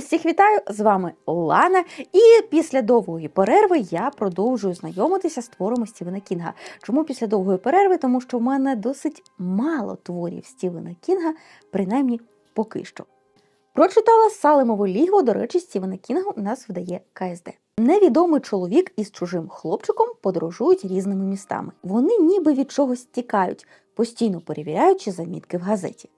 Усіх вітаю! З вами Лана. І після довгої перерви я продовжую знайомитися з творами Стівена Кінга. Чому після довгої перерви? Тому що в мене досить мало творів Стівена Кінга, принаймні поки що. Прочитала Салемову лігво, до речі, Стівена Кінга у нас видає КСД. Невідомий чоловік із чужим хлопчиком подорожують різними містами. Вони ніби від чогось тікають, постійно перевіряючи замітки в газеті.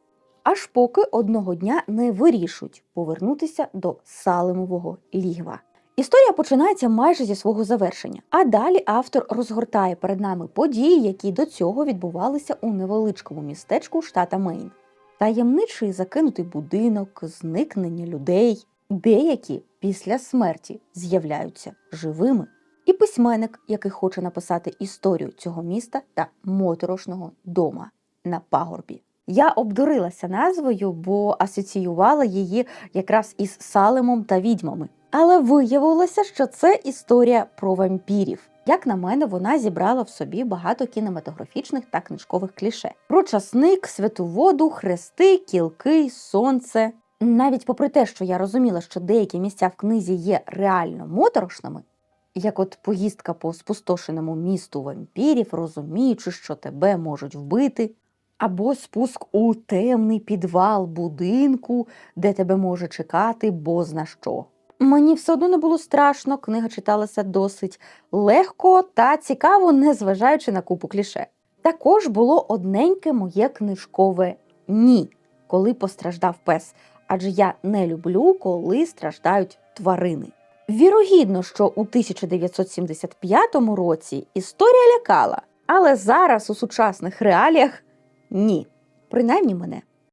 Аж поки одного дня не вирішують повернутися до Салемового лігва. Історія починається майже зі свого завершення, а далі автор розгортає перед нами події, які до цього відбувалися у невеличкому містечку штата Мейн. Таємничий закинутий будинок, зникнення людей, деякі після смерті з'являються живими. І письменник, який хоче написати історію цього міста та моторошного дома на пагорбі. Я обдурилася назвою, бо асоціювала її якраз із Салемом та відьмами. Але виявилося, що це історія про вампірів. Як на мене, вона зібрала в собі багато кінематографічних та книжкових кліше: про часник, святу воду, хрести, кілки, сонце. Навіть попри те, що я розуміла, що деякі місця в книзі є реально моторошними, як от поїздка по спустошеному місту вампірів, розуміючи, що тебе можуть вбити, або спуск у темний підвал будинку, де тебе може чекати бозна що. Мені все одно не було страшно, книга читалася досить легко та цікаво, незважаючи на купу кліше. Також було одненьке моє книжкове ні, коли постраждав пес, адже я не люблю, коли страждають тварини. Вірогідно, що у 1975 році історія лякала, але зараз у сучасних реаліях ні, принаймні мене.